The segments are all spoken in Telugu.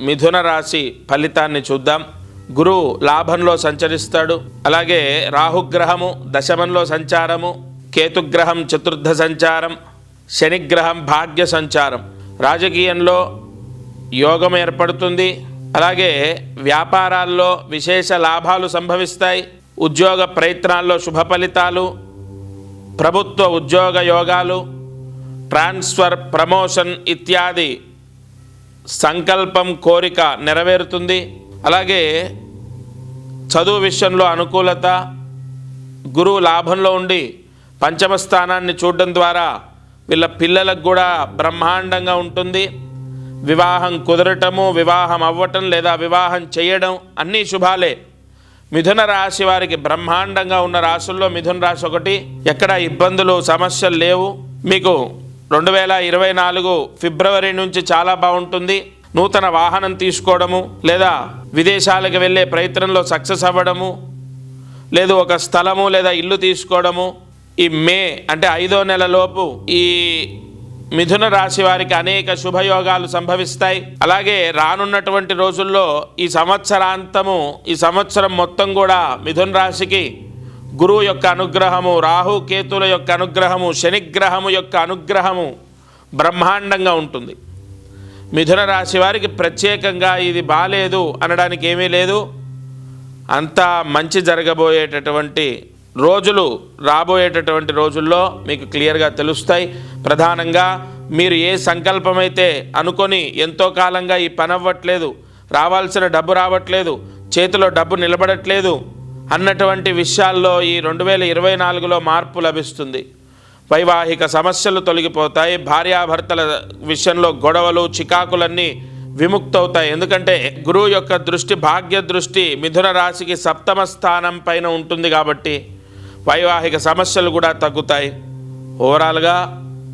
మిథున రాశి ఫలితాన్ని చూద్దాం. గురువు లాభంలో సంచరిస్తాడు. అలాగే రాహుగ్రహము దశమంలో సంచారము కేతుగ్రహం చతుర్థ సంచారం శనిగ్రహం భాగ్య సంచారం. రాజకీయంలో యోగం ఏర్పడుతుంది. అలాగే వ్యాపారాల్లో విశేష లాభాలు సంభవిస్తాయి. ఉద్యోగ ప్రయత్నాల్లో శుభ ఫలితాలు ప్రభుత్వ ఉద్యోగ యోగాలు ట్రాన్స్ఫర్ ప్రమోషన్ ఇత్యాది సంకల్పం కోరిక నెరవేరుతుంది. అలాగే చదువు విషయంలో అనుకూలత గురువు లాభంలో ఉండి పంచమ స్థానాన్ని చూడడం ద్వారా వీళ్ళ పిల్లలకు కూడా బ్రహ్మాండంగా ఉంటుంది. వివాహం కుదరటము వివాహం అవ్వటం లేదా వివాహం చేయడం అన్నీ శుభాలే. మిథున రాశి వారికి బ్రహ్మాండంగా ఉన్న రాశుల్లో మిథున రాశి ఒకటి. ఎక్కడ ఇబ్బందులు సమస్యలు లేవు. మీకు రెండు వేల ఇరవై నాలుగు ఫిబ్రవరి నుంచి చాలా బాగుంటుంది. నూతన వాహనం తీసుకోవడము లేదా విదేశాలకు వెళ్ళే ప్రయత్నంలో సక్సెస్ అవ్వడము లేదు ఒక స్థలము లేదా ఇల్లు తీసుకోవడము ఈ మే అంటే ఐదో నెలలోపు ఈ మిథున రాశి వారికి అనేక శుభయోగాలు సంభవిస్తాయి. అలాగే రానున్నటువంటి రోజుల్లో ఈ సంవత్సరాంతము ఈ సంవత్సరం మొత్తం కూడా మిథున రాశికి గురువు యొక్క అనుగ్రహము రాహు కేతుల యొక్క అనుగ్రహము శనిగ్రహము యొక్క అనుగ్రహము బ్రహ్మాండంగా ఉంటుంది. మిథున రాశి వారికి ప్రత్యేకంగా ఇది బాలేదు అనడానికి ఏమీ లేదు. అంతా మంచి జరగబోయేటటువంటి రోజులు రాబోయేటటువంటి రోజుల్లో మీకు క్లియర్గా తెలుస్తాయి. ప్రధానంగా మీరు ఏ సంకల్పమైతే అనుకొని ఎంతో కాలంగా ఈ పని అవ్వట్లేదు రావాల్సిన డబ్బు రావట్లేదు చేతిలో డబ్బు నిలబడట్లేదు అన్నటువంటి విషయాల్లో ఈ రెండు వేల ఇరవై నాలుగులో మార్పు లభిస్తుంది. వైవాహిక సమస్యలు తొలగిపోతాయి భార్యాభర్తల విషయంలో గొడవలు చికాకులన్నీ విముక్తవుతాయి. ఎందుకంటే గురువు యొక్క దృష్టి భాగ్య దృష్టి మిథున రాశికి సప్తమ స్థానం పైన ఉంటుంది కాబట్టి వైవాహిక సమస్యలు కూడా తగ్గుతాయి. ఓవరాల్గా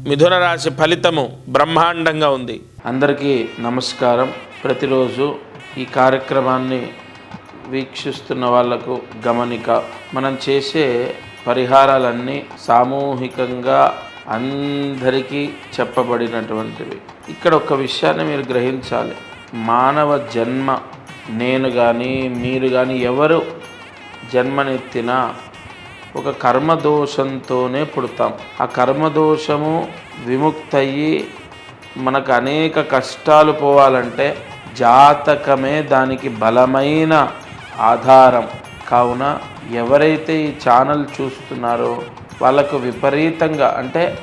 మిథున రాశి ఫలితము బ్రహ్మాండంగా ఉంది. అందరికీ నమస్కారం. ప్రతిరోజు ఈ కార్యక్రమాన్ని వీక్షిస్తున్న వాళ్ళకు గమనిక. మనం చేసే పరిహారాలన్నీ సామూహికంగా అందరికీ చెప్పబడినటువంటివి. ఇక్కడ ఒక విషయాన్ని మీరు గ్రహించాలి. మానవ జన్మ నేను కానీ మీరు కానీ ఎవరు జన్మనెత్తినా ఒక కర్మదోషంతోనే పుడతాం. ఆ కర్మదోషము విముక్తయ్యి మనకు అనేక కష్టాలు పోవాలంటే జాతకమే దానికి బలమైన ఆధారం. కావున ఎవరైతే ఈ ఛానల్ చూస్తున్నారో వాళ్ళకు విపరీతంగా అంటే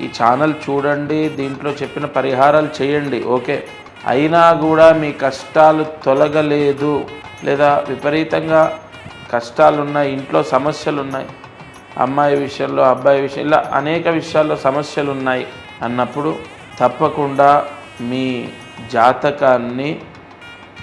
ఈ ఛానల్ చూడండి దీంట్లో చెప్పిన పరిహారాలు చేయండి ఓకే. అయినా కూడా మీ కష్టాలు తొలగలేదు లేదా విపరీతంగా కష్టాలు ఉన్నాయి ఇంట్లో సమస్యలు ఉన్నాయి అమ్మాయి విషయంలో అబ్బాయి విషయం ఇలా అనేక విషయాల్లో సమస్యలు ఉన్నాయి అన్నప్పుడు తప్పకుండా మీ జాతకాన్ని